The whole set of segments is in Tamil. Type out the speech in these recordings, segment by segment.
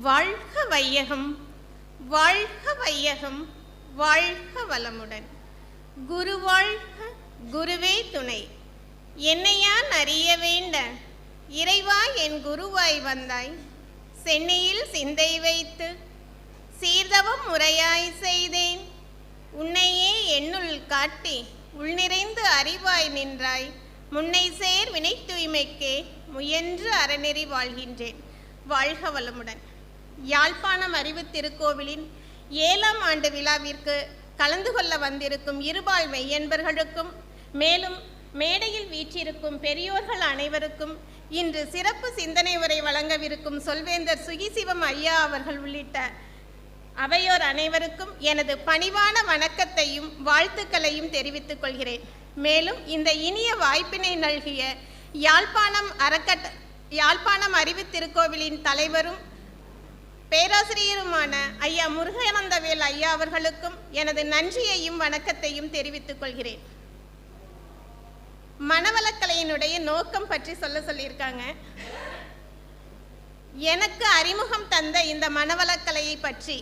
வாழ்க வையகம் வாழ்க வையகம் வாழ்க வளமுடன். குரு வாழ்க குருவே துணை. என்னையான் அறிய வேண்ட இறைவா என் குருவாய் வந்தாய். சென்னையில் சிந்தை வைத்து சீர்தவம் முறையாய் செய்தேன். உன்னையே என்னுள் காட்டி உள்நிறைந்து அறிவாய் நின்றாய். முன்னை சேர் வினை தூய்மைக்கே முயன்று அறநெறி வாழ்கின்றேன். வாழ்க வளமுடன். யாழ்ப்பாணம் அறிவு திருக்கோவிலின் ஏழாம் ஆண்டு விழாவிற்கு கலந்து கொள்ள வந்திருக்கும் இருபால் மெய்யன்பர்களுக்கும் மேலும் மேடையில் வீற்றிருக்கும் பெரியோர்கள் அனைவருக்கும் இன்று சிறப்பு சிந்தனை உரை வழங்கவிருக்கும் சொல்வேந்தர் சுகிசிவம் ஐயா அவர்கள் உள்ளிட்ட அவையோர் அனைவருக்கும் எனது பணிவான வணக்கத்தையும் வாழ்த்துக்களையும் தெரிவித்துக் கொள்கிறேன். மேலும் இந்த இனிய வாய்ப்பினை நல்கிய யாழ்ப்பாணம் அறக்கட்ட யாழ்ப்பாணம் அறிவு திருக்கோவிலின் தலைவரும் பேராசிரியருமான ஐயா முருகானந்தவேல் ஐயா அவர்களுக்கும் எனது நன்றியையும் வணக்கத்தையும் தெரிவித்துக் கொள்கிறேன். மனவளக்கலையினுடைய நோக்கம் பற்றி சொல்ல சொல்லியிருக்காங்க. எனக்கு அறிமுகம் தந்த இந்த மனவளக்கலையை பற்றி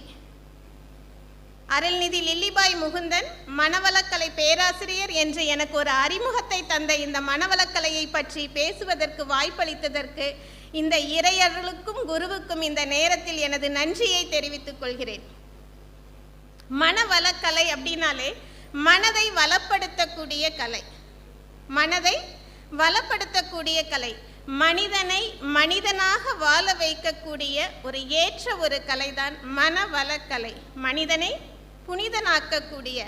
அருள்நிதி லில்லிபாய் முகுந்தன் மனவளக்கலை பேராசிரியர் என்று எனக்கு ஒரு அறிமுகத்தை தந்த இந்த மனவளக்கலையை பற்றி பேசுவதற்கு வாய்ப்பளித்ததற்கு இந்த இறையர்களுக்கும் குருவுக்கும் இந்த நேரத்தில் எனது நன்றியை தெரிவித்துக் கொள்கிறேன். மனவளக்கலை அப்படின்னாலே மனதை வளப்படுத்தக்கூடிய கலை. மனதை வளப்படுத்தக்கூடிய கலை. மனிதனை மனிதனாக வாழ வைக்கக்கூடிய ஒரு ஏற்ற ஒரு கலைதான் மனவளக்கலை. மனிதனை புனிதனாக்கக்கூடிய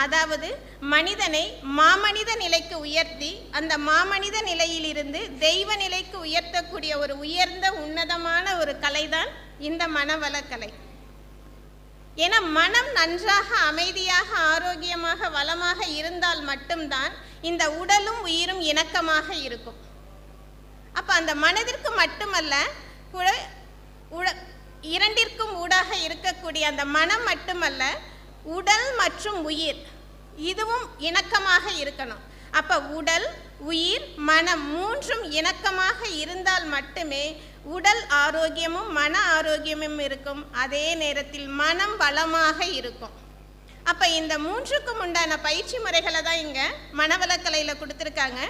அதாவது மனிதனை மாமனித நிலைக்கு உயர்த்தி அந்த மாமனித நிலையிலிருந்து தெய்வ நிலைக்கு உயர்த்தக்கூடிய ஒரு உயர்ந்த உன்னதமான ஒரு கலைதான் இந்த மனவளக்கலை. ஏன்னா மனம் நன்றாக அமைதியாக ஆரோக்கியமாக வளமாக இருந்தால் மட்டும்தான் இந்த உடலும் உயிரும் இணக்கமாக இருக்கும். அப்ப அந்த மனதிற்கு மட்டுமல்ல கூட இரண்டிற்கும் ஊடாக இருக்கக்கூடிய அந்த மனம் மட்டுமல்ல உடல் மற்றும் உயிர் இதுவும் இணக்கமாக இருக்கணும். அப்போ உடல் உயிர் மனம் மூன்றும் இணக்கமாக இருந்தால் மட்டுமே உடல் ஆரோக்கியமும் மன ஆரோக்கியமும் இருக்கும். அதே நேரத்தில் மனம் வளமாக இருக்கும். அப்போ இந்த மூன்றுக்கும் உண்டான பயிற்சி முறைகளை தான் இங்கே மனவளக்கலையில் கொடுத்துருக்காங்க.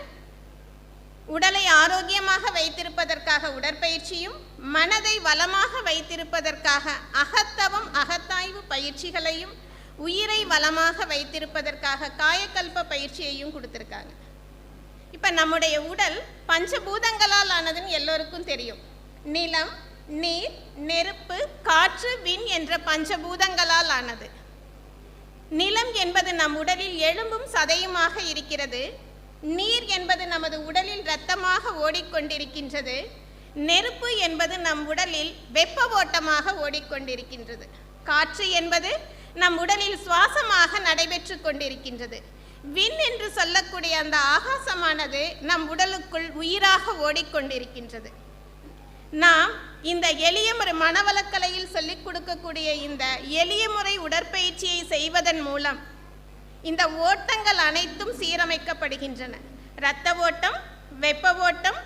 உடலை ஆரோக்கியமாக வைத்திருப்பதற்காக உடற்பயிற்சியும் மனதை வளமாக வைத்திருப்பதற்காக அகத்தவம் அகத்தாய்வு பயிற்சிகளையும் உயிரை வளமாக வைத்திருப்பதற்காக காயக்கல்ப பயிற்சியையும் கொடுத்துருக்காங்க. இப்போ நம்முடைய உடல் பஞ்சபூதங்களால் ஆனதுன்னு எல்லோருக்கும் தெரியும். நிலம் நீர் நெருப்பு காற்று விண் என்ற பஞ்சபூதங்களால் ஆனது. நிலம் என்பது நம் உடலில் எலும்பும் சதையுமாக இருக்கிறது. நீர் என்பது நமது உடலில் இரத்தமாக ஓடிக்கொண்டிருக்கின்றது. நெருப்பு என்பது நம் உடலில் வெப்ப ஓட்டமாக ஓடிக்கொண்டிருக்கின்றது. காற்று என்பது நம் உடலில் சுவாசமாக நடைபெற்று கொண்டிருக்கின்றது. விண் என்று சொல்லக்கூடிய அந்த ஆகாசமானது நம் உடலுக்குள் உயிராக ஓடிக்கொண்டிருக்கின்றது. நாம் இந்த எளிய முறை மனவளக்கலையில் சொல்லிக் கொடுக்கக்கூடிய இந்த எளிய முறை உடற்பயிற்சியை செய்வதன் மூலம் இந்த ஓட்டங்கள் அனைத்தும் சீரமைக்கப்படுகின்றன. இரத்த ஓட்டம் வெப்ப ஓட்டம்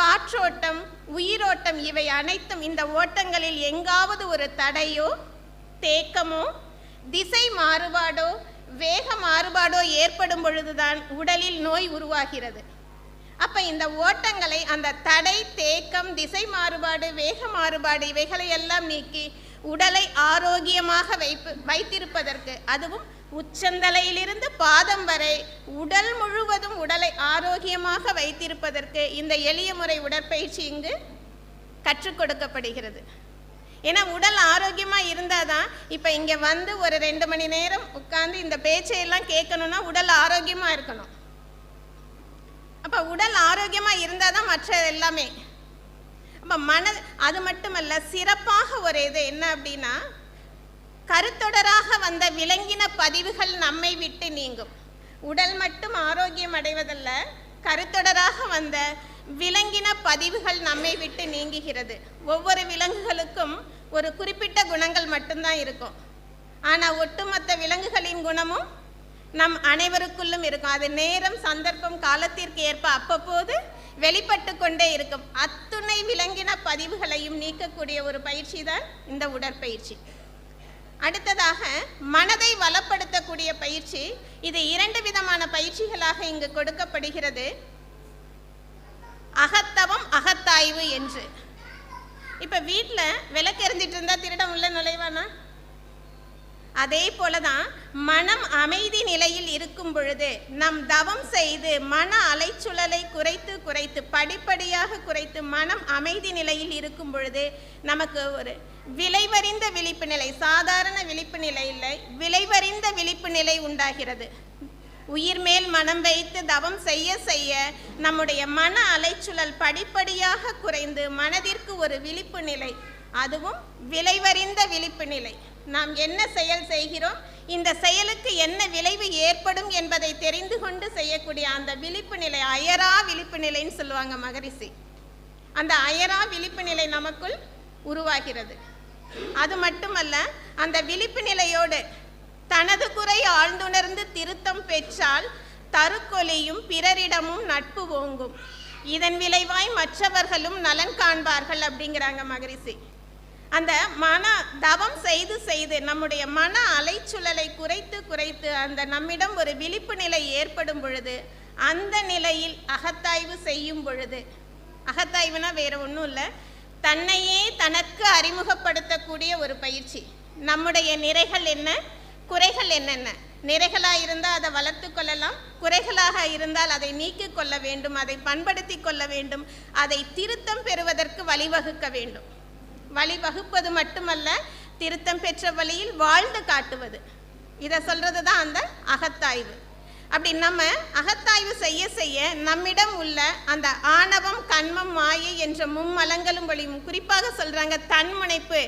காற்றோட்டம் உயிரோட்டம் இவை அனைத்தும் இந்த ஓட்டங்களில் எங்காவது ஒரு தடையோ தேக்கமோ திசை மாறுபாடோ வேக மாறுபாடோ ஏற்படும் பொழுதுதான் உடலில் நோய் உருவாகிறது. அப்ப இந்த ஓட்டங்களை அந்த தடை தேக்கம் திசை மாறுபாடு வேக மாறுபாடு இவைகளை எல்லாம் நீக்கி உடலை ஆரோக்கியமாக வைப்பு வைத்திருப்பதற்கு அதுவும் உச்சந்தலையிலிருந்து பாதம் வரை உடல் முழுவதும் உடலை ஆரோக்கியமாக வைத்திருப்பதற்கு இந்த எளிய முறை உடற்பயிற்சி இங்கு கற்றுக் கொடுக்கப்படுகிறது. ஏன்னா உடல் ஆரோக்கியமாக இருந்தால் தான் இப்போ இங்கே வந்து ஒரு ரெண்டு மணி நேரம் உட்காந்து இந்த பேச்சையெல்லாம் கேட்கணும்னா உடல் ஆரோக்கியமாக இருக்கணும். அப்போ உடல் ஆரோக்கியமாக இருந்தால் தான் மற்ற எல்லாமே. அப்போ மன அது மட்டுமல்ல சிறப்பாக ஒரு இது என்ன அப்படின்னா கருத்தொடராக வந்த விலங்கின பதிவுகள் நம்மை விட்டு நீங்கும். உடல் மட்டும் ஆரோக்கியம் அடைவதல்ல கருத்தொடராக வந்த விலங்கின பதிவுகள் நம்மை விட்டு நீங்குகிறது. ஒவ்வொரு விலங்குகளுக்கும் ஒரு குறிப்பிட்ட குணங்கள் மட்டும்தான் இருக்கும். ஆனால் ஒட்டுமொத்த விலங்குகளின் குணமும் நம் அனைவருக்குள்ளும் இருக்கும். அது நேரம் சந்தர்ப்பம் காலத்திற்கு ஏற்ப அப்பப்போது வெளிப்பட்டு கொண்டே இருக்கும். அத்துணை விலங்கின பதிவுகளையும் நீக்கக்கூடிய ஒரு பயிற்சி தான் இந்த உடற்பயிற்சி. அடுத்ததாக மனதை வளப்படுத்தக்கூடிய பயிற்சி. இது இரண்டு விதமான பயிற்சிகளாக இங்கு கொடுக்கப்படுகிறது. அகத்தவம் அகத்தாய்வு என்று. இப்போ வீட்டில் விளக்கு எரிஞ்சிட்டு இருந்தா திருடம் உள்ள நுழைவானா? அதே போலதான் மனம் அமைதி நிலையில் இருக்கும் பொழுது நம் தவம் செய்து மன அலைச்சுழலை குறைத்து குறைத்து படிப்படியாக குறைத்து மனம் அமைதி நிலையில் இருக்கும் பொழுது நமக்கு ஒரு விளைவறிந்த விழிப்பு நிலை சாதாரண விழிப்பு நிலை இல்லை விளைவறிந்த விழிப்பு நிலை உண்டாகிறது. உயிர் மேல் மனம் வைத்து தவம் செய்ய செய்ய நம்முடைய மன அலைச்சுழல் படிப்படியாக குறைந்து மனதிற்கு ஒரு விழிப்பு நிலை அதுவும் விளைவறிந்த விழிப்பு நிலை. நாம் என்ன செயல் செய்கிறோம்? இந்த செயலுக்கு என்ன விளைவு ஏற்படும் என்பதை தெரிந்து கொண்டு செய்யக்கூடிய அந்த விழிப்பு நிலை அயரா விழிப்பு நிலைன்னு சொல்லுவாங்க மகரிஷி. அந்த அயரா விழிப்பு நிலை நமக்குள் உருவாகிறது. அது மட்டுமல்ல அந்த விழிப்பு நிலையோடு தனது குறை ஆழ்ந்துணர்ந்து திருத்தம் பெற்றால் தருக்கொலியும் பிறரிடமும் நட்பு ஓங்கும். இதன் விளைவாய் மற்றவர்களும் நலன் காண்பார்கள் அப்படிங்கிறாங்க மகரிஷி. அந்த மன தவம் செய்து செய்து நம்முடைய மன அலைச்சுழலை குறைத்து குறைத்து அந்த நம்மிடம் ஒரு விழிப்பு நிலை ஏற்படும் பொழுது அந்த நிலையில் அகத்தாய்வு செய்யும் பொழுது அகத்தாய்வுனா வேற ஒன்றும் இல்லை தன்னையே தனக்கு அறிமுகப்படுத்தக்கூடிய ஒரு பயிற்சி. நம்முடைய நிறைகள் என்ன? குறைகள் என்னென்ன? நிறைகளாக இருந்தால் அதை வளர்த்து கொள்ளலாம். குறைகளாக இருந்தால் அதை நீக்கிக் கொள்ள வேண்டும் அதை பண்படுத்தி கொள்ள வேண்டும் அதை திருத்தம் பெறுவதற்கு வழிவகுக்க வேண்டும். வழிவகுப்பது மட்டுமல்ல திருத்தம் பெற்ற வழியில் வாழ்ந்து காட்டுவது. இதை சொல்கிறது தான் அந்த அகத்தாய்வு. அப்படி நம்ம அகத்தாய்வு செய்ய செய்ய நம்மிடம் உள்ள அந்த ஆணவம் கண்மம் மாயை என்ற மும்மலங்களும் வழியும் குறிப்பாக சொல்கிறாங்க தன்முனைப்பு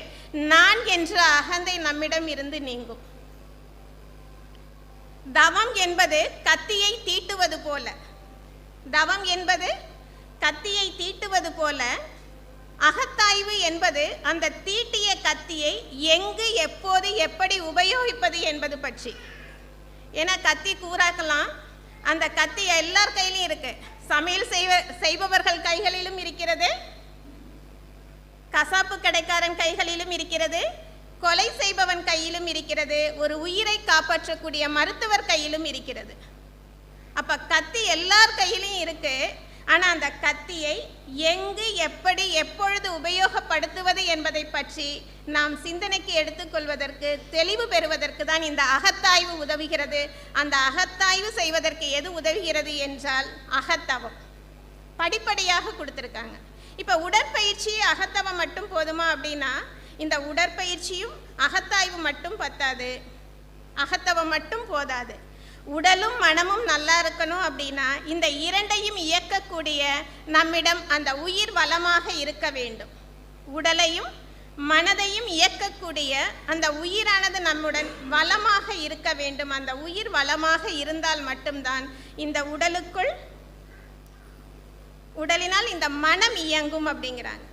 நான் என்ற அகந்தை நம்மிடம் இருந்து நீங்கும். தவம் என்பது கத்தியை தீட்டுவது போல. தவம் என்பது கத்தியை தீட்டுவது போல. அகத்தாய்வு என்பது அந்த தீட்டிய கத்தியை எங்கு எப்போது எப்படி உபயோகிப்பது என்பது பற்றி. ஏன்னா கத்தி கூறாக்கலாம் அந்த கத்தி எல்லார் கையிலும் இருக்கு. சமையல் செய்வ செய்பவர்கள் கைகளிலும் இருக்கிறது. கசாப்பு கடைக்காரன் கைகளிலும் இருக்கிறது. கொலை செய்பவன் கையிலும் இருக்கிறது ஒரு உயிரை காப்பாற்றக்கூடிய மருத்துவர் கையிலும் இருக்கிறது. அப்ப கத்தி எல்லார் கையிலையும் இருக்கு ஆனா அந்த கத்தியை எங்கு எப்படி எப்பொழுது உபயோகப்படுத்துவது என்பதை பற்றி நாம் சிந்தனைக்கு எடுத்துக்கொள்வதற்கு தெளிவு பெறுவதற்கு தான் இந்த அகத்தாய்வு உதவுகிறது. அந்த அகத்தாய்வு செய்வதற்கு எது உதவுகிறது என்றால் அகத்தவம். படிப்படியாக கொடுத்துருக்காங்க. இப்போ உடற்பயிற்சி அகத்தவம் மட்டும் போதுமா அப்படின்னா இந்த உடற்பயிற்சியும் அகத்தாய்வு மட்டும் பத்தாது. அகத்தவம் மட்டும் போதாது. உடலும் மனமும் நல்லா இருக்கணும் அப்படின்னா இந்த இரண்டையும் இயக்கக்கூடிய நம்மிடம் அந்த உயிர் வளமாக இருக்க வேண்டும். உடலையும் மனதையும் இயக்கக்கூடிய அந்த உயிரானது நம்முடன் வளமாக இருக்க வேண்டும். அந்த உயிர் வளமாக இருந்தால் மட்டும்தான் இந்த உடலுக்குள் உடலினால் இந்த மனம் இயங்கும் அப்படிங்கிறாங்க.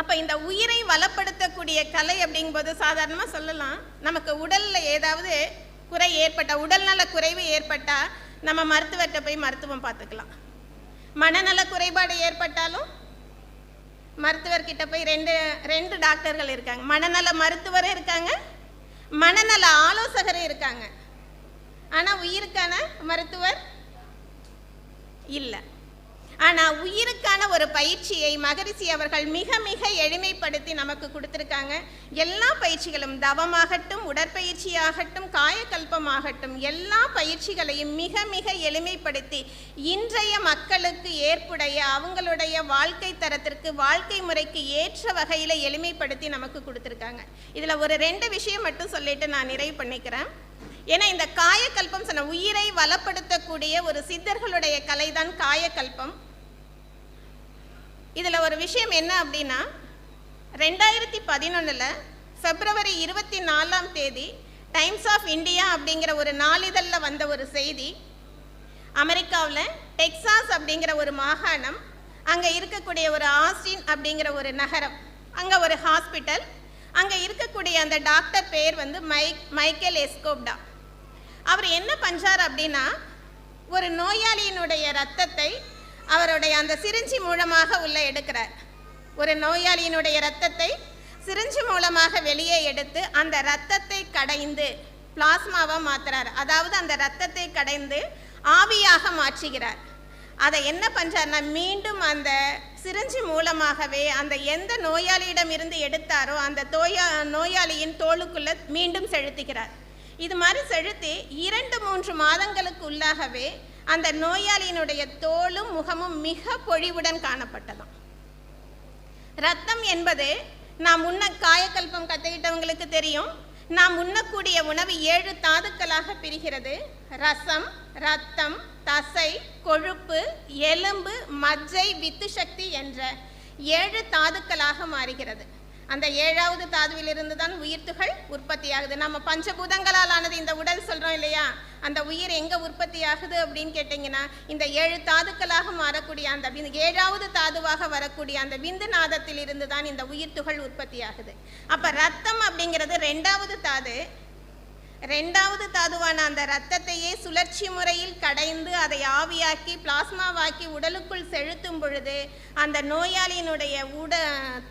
அப்போ இந்த உயிரை வளப்படுத்தக்கூடிய கலை அப்படிங்கும்போது சாதாரணமாக சொல்லலாம். நமக்கு உடலில் ஏதாவது குறை ஏற்பட்டால் உடல்நல குறைவு ஏற்பட்டால் நம்ம மருத்துவர்கிட்ட போய் மருத்துவம் பார்த்துக்கலாம். மனநல குறைபாடு ஏற்பட்டாலும் மருத்துவர்கிட்ட போய் ரெண்டு ரெண்டு டாக்டர்கள் இருக்காங்க. மனநல மருத்துவரும் இருக்காங்க. மனநல ஆலோசகரும் இருக்காங்க. ஆனால் உயிருக்கான மருத்துவர் இல்லை. ஆனால் உயிருக்கான ஒரு பயிற்சியை மகரிஷி அவர்கள் மிக மிக எளிமைப்படுத்தி நமக்கு கொடுத்துருக்காங்க. எல்லா பயிற்சிகளும் தவமாகட்டும் உடற்பயிற்சியாகட்டும் காயக்கல்பமாகட்டும் எல்லா பயிற்சிகளையும் மிக மிக எளிமைப்படுத்தி இன்றைய மக்களுக்கு ஏற்புடைய அவங்களுடைய வாழ்க்கை தரத்திற்கு வாழ்க்கை முறைக்கு ஏற்ற வகையில் எளிமைப்படுத்தி நமக்கு கொடுத்துருக்காங்க. இதில் ஒரு ரெண்டு விஷயம் மட்டும் சொல்லிட்டு நான் நிறைவு பண்ணிக்கிறேன். ஏன்னா இந்த காயக்கல்பம் சொன்ன உயிரை வளப்படுத்தக்கூடிய ஒரு சித்தர்களுடைய கலை தான் காயக்கல்பம். இதில் ஒரு விஷயம் என்ன அப்படின்னா ரெண்டாயிரத்தி பதினொன்றில் பிப்ரவரி இருபத்தி நாலாம் தேதி டைம்ஸ் ஆஃப் இந்தியா அப்படிங்கிற ஒரு நாளிதழில் வந்த ஒரு செய்தி அமெரிக்காவில் டெக்சாஸ் அப்படிங்கிற ஒரு மாகாணம் அங்கே இருக்கக்கூடிய ஒரு ஆஸ்டின் அப்படிங்கிற ஒரு நகரம் அங்கே ஒரு ஹாஸ்பிட்டல் அங்கே இருக்கக்கூடிய அந்த டாக்டர் பேர் வந்து மைக் மைக்கேல் எஸ்கோப்டா. அவர் என்ன பஞ்சார் அப்படின்னா ஒரு நோயாளியினுடைய ரத்தத்தை அவருடைய அந்த சிரிஞ்சி மூலமாக உள்ள எடுக்கிறார். ஒரு நோயாளியினுடைய இரத்தத்தை சிரிஞ்சு மூலமாக வெளியே எடுத்து அந்த இரத்தத்தை கடைந்து பிளாஸ்மாவாக மாற்றுறார் அதாவது அந்த இரத்தத்தை கடைந்து ஆவியாக மாற்றுகிறார். அதை என்ன பண்ணுறாருனா மீண்டும் அந்த சிரிஞ்சி மூலமாகவே அந்த எந்த நோயாளியிடம் இருந்து எடுத்தாரோ அந்த தோயா நோயாளியின் தோலுக்குள்ளே மீண்டும் செலுத்துகிறார். இது மாதிரி செலுத்தி இரண்டு மூன்று மாதங்களுக்கு உள்ளாகவே அந்த நோயாளியினுடைய தோலும் முகமும் மிக பொழிவுடன் காணப்பட்டதாம். ரத்தம் என்பது நாம் உண்ண காயக்கல்பம் கற்றுக்கிட்டவங்களுக்கு தெரியும். நாம் உண்ணக்கூடிய உணவு ஏழு தாதுக்களாக பிரிகிறது. ரசம் ரத்தம் தசை கொழுப்பு எலும்பு மஜ்ஜை வித்து சக்தி என்ற ஏழு தாதுக்களாக மாறுகிறது. அந்த ஏழாவது தாதுவிலிருந்து தான் உயிர்த்துகள் உற்பத்தி ஆகுது நம்ம பஞ்சபூதங்களால் ஆனது இந்த உடல் சொல்கிறோம் இல்லையா? அந்த உயிர் எங்கே உற்பத்தி ஆகுது அப்படின்னு கேட்டிங்கன்னா இந்த ஏழு தாதுக்களாக மாறக்கூடிய அந்த விந்து- ஏழாவது தாதுவாக வரக்கூடிய அந்த விந்து நாதத்தில் இருந்து தான் இந்த உயிர்த்துகள் உற்பத்தி ஆகுது அப்போ ரத்தம் அப்படிங்கிறது ரெண்டாவது தாது ரெண்டாவது தாதுவான அந்த இரத்தத்தையே சுழற்சி முறையில் கடைந்து அதை ஆவியாக்கி பிளாஸ்மாவாக்கி உடலுக்குள் செலுத்தும் பொழுது அந்த நோயாளியினுடைய உட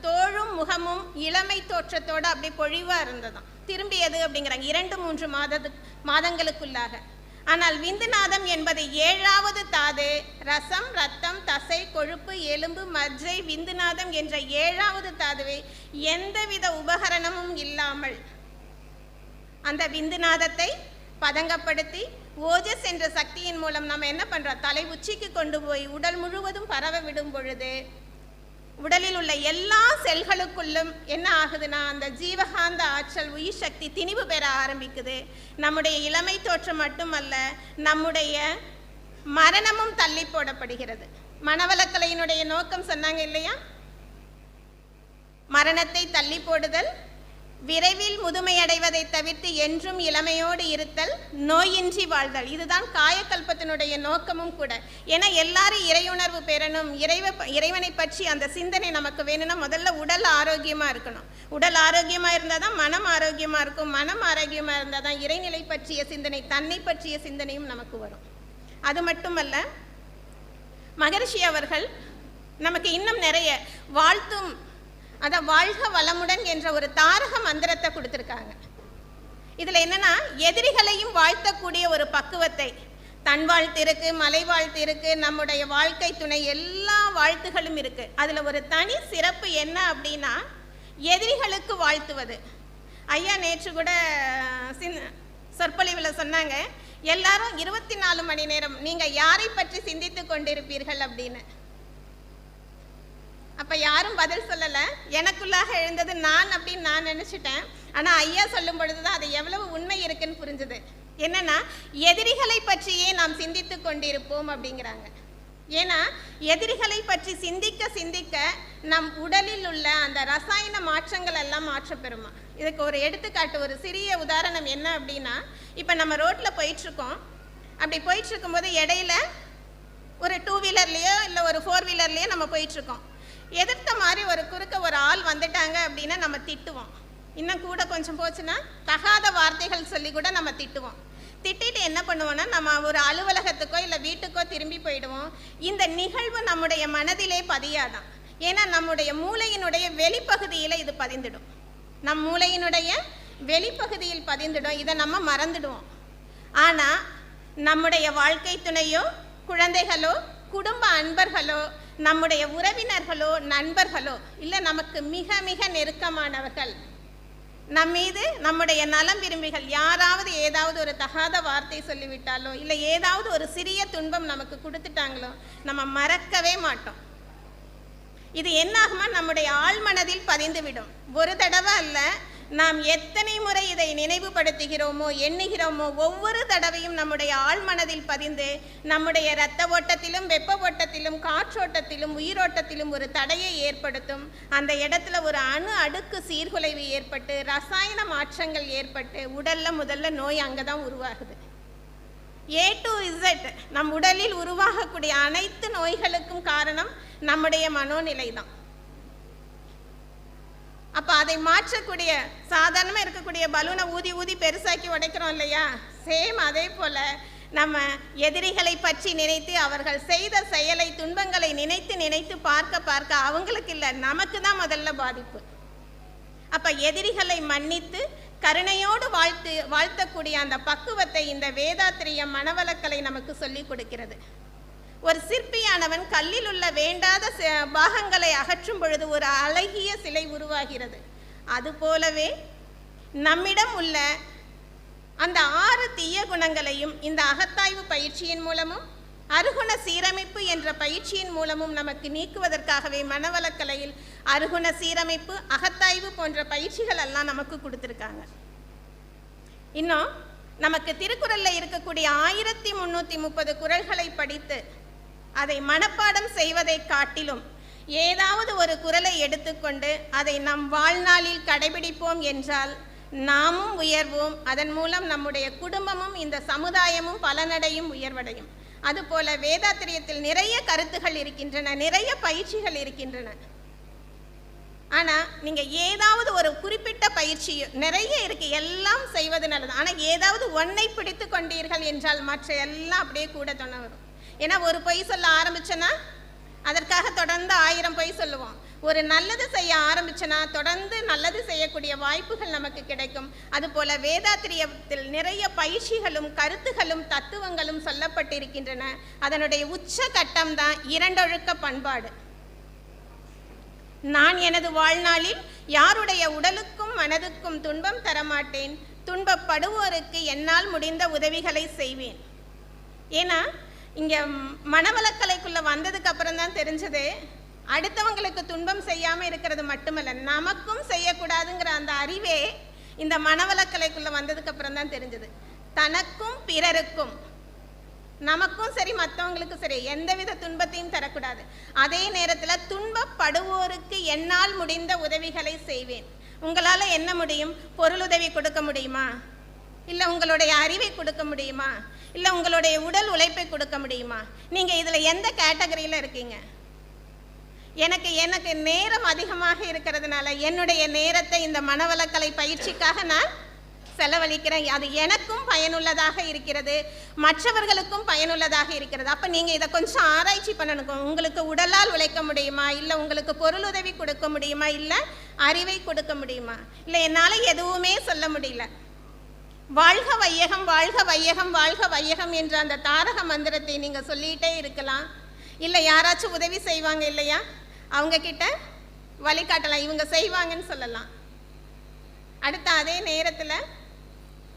தோழும் முகமும் இளமை தோற்றத்தோடு அப்படி பொழிவாக இருந்ததாம். திரும்பியது அப்படிங்கிறாங்க. இரண்டு மூன்று மாதத்து மாதங்களுக்குள்ளாக. ஆனால் விந்துநாதம் என்பது ஏழாவது தாது ரசம் ரத்தம் தசை கொழுப்பு எலும்பு மஜ்ஜை விந்துநாதம் என்ற ஏழாவது தாதுவை எந்தவித உபகரணமும் இல்லாமல் அந்த விந்துநாதத்தை பதங்கப்படுத்தி ஓஜஸ் என்ற சக்தியின் மூலம் நம்ம என்ன பண்ணுறோம் தலை உச்சிக்கு கொண்டு போய் உடல் முழுவதும் பரவ விடும் பொழுது உடலில் உள்ள எல்லா செல்களுக்குள்ளும் என்ன ஆகுதுன்னா அந்த ஜீவகாந்த ஆற்றல் உயிர் சக்தி திணிவு பெற ஆரம்பிக்குது. நம்முடைய இளமை தோற்றம் மட்டுமல்ல நம்முடைய மரணமும் தள்ளி போடப்படுகிறது. மனவளக்கலையினுடைய நோக்கம் சொன்னாங்க இல்லையா? மரணத்தை தள்ளி போடுதல் விரைவில் முதுமையடைவதை தவிர்த்து என்றும் இளமையோடு இருத்தல் நோயின்றி வாழ்தல். இதுதான் காயக்கல்பத்தினுடைய நோக்கமும் கூட. ஏன்னா எல்லாரும் இறையுணர்வு பெறணும். இறைவ இறைவனை பற்றி அந்த சிந்தனை நமக்கு வேணும்னா முதல்ல உடல் ஆரோக்கியமாக இருக்கணும். உடல் ஆரோக்கியமாக இருந்தால் தான் மனம் ஆரோக்கியமாக இருக்கும். மனம் ஆரோக்கியமாக இருந்தால் தான் இறைநிலை பற்றிய சிந்தனை தன்னை பற்றிய சிந்தனையும் நமக்கு வரும். அது மட்டுமல்ல மகரிஷி அவர்கள் நமக்கு இன்னும் நிறைய வாழ்த்தும் அதான் வாழ்க வளமுடன் என்ற ஒரு தாரக மந்திரத்தை கொடுத்துருக்காங்க. இதில் என்னன்னா எதிரிகளையும் வாழ்த்தக்கூடிய ஒரு பக்குவத்தை. தன் வாழ்த்து இருக்கு மலை வாழ்த்து இருக்கு நம்முடைய வாழ்க்கை துணை எல்லா வாழ்த்துகளும் இருக்கு. அதுல ஒரு தனி சிறப்பு என்ன அப்படின்னா எதிரிகளுக்கு வாழ்த்துவது. ஐயா நேற்று கூட சின் சொற்பொழிவில் சொன்னாங்க எல்லாரும் இருபத்தி நாலு மணி நேரம் நீங்க யாரை பற்றி சிந்தித்து கொண்டிருப்பீர்கள் அப்படின்னு. அப்போ யாரும் பதில் சொல்லலை. எனக்குள்ளாக எழுந்தது நான் அப்படின்னு நான் நினச்சிட்டேன். ஆனால் ஐயா சொல்லும் பொழுதுதான் அது எவ்வளவு உண்மை இருக்குன்னு புரிஞ்சுது. என்னன்னா எதிரிகளை பற்றியே நாம் சிந்தித்து கொண்டிருப்போம் அப்படிங்கிறாங்க. ஏன்னா எதிரிகளை பற்றி சிந்திக்க சிந்திக்க நம் உடலில் உள்ள அந்த ரசாயன மாற்றங்கள் எல்லாம் மாற்றப்பெறுமா? இதுக்கு ஒரு எடுத்துக்காட்டு ஒரு சிறிய உதாரணம் என்ன அப்படின்னா இப்போ நம்ம ரோட்டில் போயிட்டுருக்கோம். அப்படி போயிட்டுருக்கும்போது இடையில ஒரு டூ வீலர்லேயோ இல்லை ஒரு ஃபோர் வீலர்லேயோ நம்ம போயிட்டுருக்கோம். எதிர்த்த மாதிரி ஒரு குறுக்க ஒரு ஆள் வந்துட்டாங்க அப்படின்னா நம்ம திட்டுவோம். இன்னும் கூட கொஞ்சம் போச்சுன்னா தகாத வார்த்தைகள் சொல்லி கூட நம்ம திட்டுவோம். திட்டிட்டு என்ன பண்ணுவோம்னா நம்ம ஒரு அலுவலகத்துக்கோ இல்லை வீட்டுக்கோ திரும்பி போயிடுவோம். இந்த நிகழ்வு நம்முடைய மனதிலே பதியாதான். ஏன்னா நம்முடைய மூளையினுடைய வெளிப்பகுதியில் இது பதிந்துடும். நம் மூளையினுடைய வெளிப்பகுதியில் பதிந்துடும். இதை நம்ம மறந்துடுவோம். ஆனால் நம்முடைய வாழ்க்கை துணையோ குழந்தைகளோ குடும்ப அன்பர்களோ நம்முடைய உறவினர்களோ நண்பர்களோ இல்லை நமக்கு மிக மிக நெருக்கமானவர்கள் நம் மீது நம்முடைய நலம் விரும்பிகள் யாராவது ஏதாவது ஒரு தகாத வார்த்தை சொல்லிவிட்டாலோ இல்லை ஏதாவது ஒரு சிறிய துன்பம் நமக்கு கொடுத்துட்டாங்களோ நம்ம மறக்கவே மாட்டோம். இது என்னாகுமா நம்முடைய ஆழ்மனதில் பதிந்துவிடும். ஒரு தடவை அல்ல நாம் எத்தனை முறை இதை நினைவுபடுத்துகிறோமோ எண்ணுகிறோமோ ஒவ்வொரு தடவையும் நம்முடைய ஆழ்மனதில் பதிந்து நம்முடைய இரத்த ஓட்டத்திலும் வெப்ப ஓட்டத்திலும் காற்றோட்டத்திலும் உயிரோட்டத்திலும் ஒரு தடையை ஏற்படுத்தும். அந்த இடத்துல ஒரு அணு அடுக்கு சீர்குலைவு ஏற்பட்டு ரசாயன மாற்றங்கள் ஏற்பட்டு உடல்ல முதல்ல நோய் அங்கே தான் உருவாகுது. ஏ டு இசட் நம் உடலில் உருவாகக்கூடிய அனைத்து நோய்களுக்கும் காரணம் நம்முடைய மனோநிலை தான் அப்போ அதை மாற்றக்கூடிய சாதாரணமாக இருக்கக்கூடிய பலூனை ஊதி ஊதி பெருசாக்கி உடைக்கிறோம் இல்லையா? சேம் அதே போல் நம்ம எதிரிகளை பற்றி நினைத்து அவர்கள் செய்த செயலை துன்பங்களை நினைத்து நினைத்து பார்க்க பார்க்க அவங்களுக்கு இல்லை நமக்கு தான் முதல்ல பாதிப்பு. அப்போ எதிரிகளை மன்னித்து கருணையோடு வாழ்த்து வாழ்த்தக்கூடிய அந்த பக்குவத்தை இந்த வேதாத்திரிய மனவளக்கலை நமக்கு சொல்லிக் கொடுக்கிறது. ஒரு சிற்பியானவன் கல்லில் உள்ள வேண்டாத ச- பாகங்களை அகற்றும் பொழுது ஒரு அழகிய சிலை உருவாகிறது. அதுபோலவே நம்மிடம் உள்ள அந்த ஆறு தீய குணங்களையும் இந்த அகத்தாய்வு பயிற்சியின் மூலமும் அருகுண சீரமைப்பு என்ற பயிற்சியின் மூலமும் நமக்கு நீக்குவதற்காகவே மனவளக்கலையில் அருகுண சீரமைப்பு அகத்தாய்வு போன்ற பயிற்சிகள் எல்லாம் நமக்கு கொடுத்துருக்காங்க. இன்னும் நமக்கு திருக்குறளில் இருக்கக்கூடிய ஆயிரத்தி முந்நூற்றி முப்பது குரல்களை படித்து அதை மனப்பாடம் செய்வதை காட்டிலும் ஏதாவது ஒரு குரலை எடுத்துக்கொண்டு அதை நம் வாழ்நாளில் கடைபிடிப்போம் என்றால் நாமும் உயர்வோம். அதன் மூலம் நம்முடைய குடும்பமும் இந்த சமுதாயமும் பலனடையும் உயர்வடையும். அதுபோல வேதாத்திரியத்தில் நிறைய கருத்துகள் இருக்கின்றன நிறைய பயிற்சிகள் இருக்கின்றன. ஆனா நீங்க ஏதாவது ஒரு குறிப்பிட்ட பயிற்சி நிறைய இருக்கு எல்லாம் செய்வது நல்லது. ஆனா ஏதாவது ஒன்னை பிடித்து கொண்டீர்கள் என்றால் மற்ற எல்லாம் அப்படியே கூட துணை வரும். ஏன்னா ஒரு பொய் சொல்ல ஆரம்பிச்சேன்னா அதற்காக தொடர்ந்து ஆயிரம் பொய் சொல்லுவோம். ஒரு நல்லது செய்ய ஆரம்பிச்சேன்னா தொடர்ந்து நல்லது செய்யக்கூடிய வாய்ப்புகள் நமக்கு கிடைக்கும். அதுபோல வேதாத்திரியத்தில் நிறைய பயிற்சிகளும் கருத்துகளும் தத்துவங்களும் சொல்லப்பட்டிருக்கின்றன. அதனுடைய உச்ச கட்டம் தான் இரண்டொழுக்க பண்பாடு. நான் எனது வாழ்நாளில் யாருடைய உடலுக்கும் மனதுக்கும் துன்பம் தரமாட்டேன். துன்பப்படுவோருக்கு என்னால் முடிந்த உதவிகளை செய்வேன். ஏன்னா இங்கே மனவளக்கலைக்குள்ளே வந்ததுக்கு அப்புறம் தான் தெரிஞ்சது. அடுத்தவங்களுக்கு துன்பம் செய்யாமல் இருக்கிறது மட்டுமல்ல நமக்கும் செய்யக்கூடாதுங்கிற அந்த அறிவே இந்த மனவளக்கலைக்குள்ளே வந்ததுக்கு அப்புறம் தான் தெரிஞ்சது. தனக்கும் பிறருக்கும் நமக்கும் சரி மற்றவங்களுக்கும் சரி எந்தவித துன்பத்தையும் தரக்கூடாது. அதே நேரத்தில் துன்பப்படுவோருக்கு என்னால் முடிந்த உதவிகளை செய்வேன். உங்களால் என்ன முடியும்? பொருளுதவி கொடுக்க முடியுமா? இல்லை உங்களுடைய அறிவை கொடுக்க முடியுமா? இல்லை உங்களுடைய உடல் உழைப்பை கொடுக்க முடியுமா? நீங்கள் இதில் எந்த கேட்டகரியில் இருக்கீங்க? எனக்கு எனக்கு நேரம் அதிகமாக இருக்கிறதுனால என்னுடைய நேரத்தை இந்த மனவளக்கலை பயிற்சிக்காக நான் செலவழிக்கிறேன். அது எனக்கும் பயனுள்ளதாக இருக்கிறது மற்றவர்களுக்கும் பயனுள்ளதாக இருக்கிறது. அப்போ நீங்கள் இதை கொஞ்சம் ஆராய்ச்சி பண்ணணும். உங்களுக்கு உடலால் உழைக்க முடியுமா? இல்லை உங்களுக்கு பொருளுதவி கொடுக்க முடியுமா? இல்லை அறிவை கொடுக்க முடியுமா? இல்லை என்னால் எதுவுமே சொல்ல முடியல. வாழ்க வையகம் வாழ்க வையகம் வாழ்க வையகம் என்ற அந்த தாரக மந்திரத்தை நீங்கள் சொல்லிகிட்டே இருக்கலாம். இல்லை யாராச்சும் உதவி செய்வாங்க இல்லையா? அவங்க கிட்ட வழிகாட்டலாம். இவங்க செய்வாங்கன்னு சொல்லலாம். அடுத்த அதே நேரத்தில்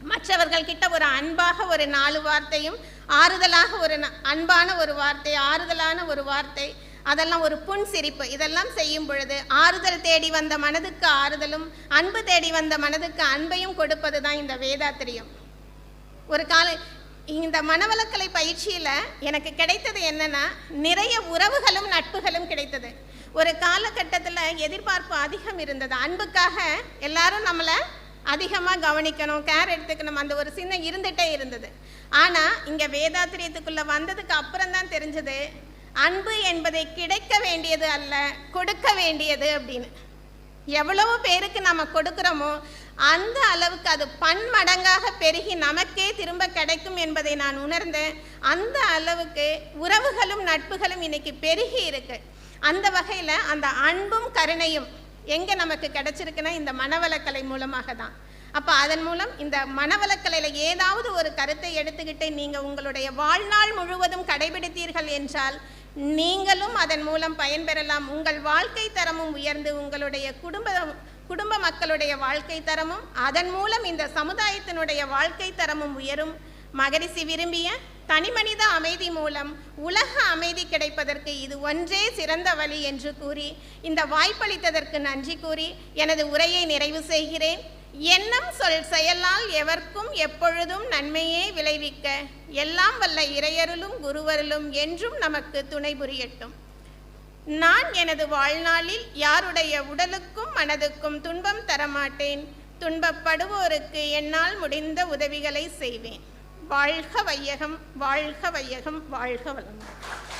மற்றவர்கள் கிட்ட ஒரு அன்பாக ஒரு நாலு வார்த்தையும் ஆறுதலாக ஒரு அன்பான ஒரு வார்த்தை ஆறுதலான ஒரு வார்த்தை அதெல்லாம் ஒரு புன் சிரிப்பு இதெல்லாம் செய்யும் பொழுது ஆறுதல் தேடி வந்த மனதுக்கு ஆறுதலும் அன்பு தேடி வந்த மனதுக்கு அன்பையும் கொடுப்பது தான் இந்த வேதாத்திரியம். ஒரு கால இந்த மனவளக்கலை பயிற்சியில் எனக்கு கிடைத்தது என்னன்னா நிறைய உறவுகளும் நட்புகளும் கிடைத்தது. ஒரு காலகட்டத்தில் எதிர்பார்ப்பு அதிகம் இருந்தது. அன்புக்காக எல்லாரும் நம்மளை அதிகமாக கவனிக்கணும் கேர் எடுத்துக்கணும் அந்த ஒரு சின்ன இருந்துகிட்டே இருந்தது. ஆனால் இங்கே வேதாத்திரியத்துக்குள்ளே வந்ததுக்கு அப்புறம் தான் தெரிஞ்சது அன்பு என்பதை கிடைக்க வேண்டியது அல்ல கொடுக்க வேண்டியது அப்படின்னு. எவ்வளவு பேருக்கு நம்ம கொடுக்குறோமோ அந்த அளவுக்கு அது பன்மடங்காக பெருகி நமக்கே திரும்ப கிடைக்கும் என்பதை நான் உணர்ந்தேன். அந்த அளவுக்கு உறவுகளும் நட்புகளும் இன்னைக்கு பெருகி இருக்கு. அந்த வகையில் அந்த அன்பும் கருணையும் எங்கே நமக்கு கிடைச்சிருக்குன்னா இந்த மனவளக்கலை மூலமாக தான். அப்போ அதன் மூலம் இந்த மனவளக்கலையில் ஏதாவது ஒரு கருத்தை எடுத்துக்கிட்டு நீங்கள் உங்களுடைய வாழ்நாள் முழுவதும் கடைபிடித்தீர்கள் என்றால் நீங்களும் அதன் மூலம் பயன்பெறலாம். உங்கள் வாழ்க்கை தரமும் உயர்ந்து உங்களுடைய குடும்ப குடும்ப மக்களுடைய வாழ்க்கை தரமும் அதன் மூலம் இந்த சமுதாயத்தினுடைய வாழ்க்கை தரமும் உயரும். மகரிஷி விரும்பிய தனிமனித அமைதி மூலம் உலக அமைதி கிடைப்பதற்கு இது ஒன்றே சிறந்த வழி என்று கூறி இந்த வாய்ப்பளித்ததற்கு நன்றி கூறி எனது உரையை நிறைவு செய்கிறேன். எண்ணம் சொல் செயலால் எவர்க்கும் எப்பொழுதும் நன்மையே விளைவிக்க. எல்லாம் வல்ல இறையருளும் குருவருளும் என்றும் நமக்கு துணை புரியட்டும். நான் எனது வாழ்நாளில் யாருடைய உடலுக்கும் மனதுக்கும் துன்பம் தரமாட்டேன். துன்பப்படுவோருக்கு என்னால் முடிந்த உதவிகளை செய்வேன். வாழ்க வையகம் வாழ்க வையகம் வாழ்க வளமுடன்.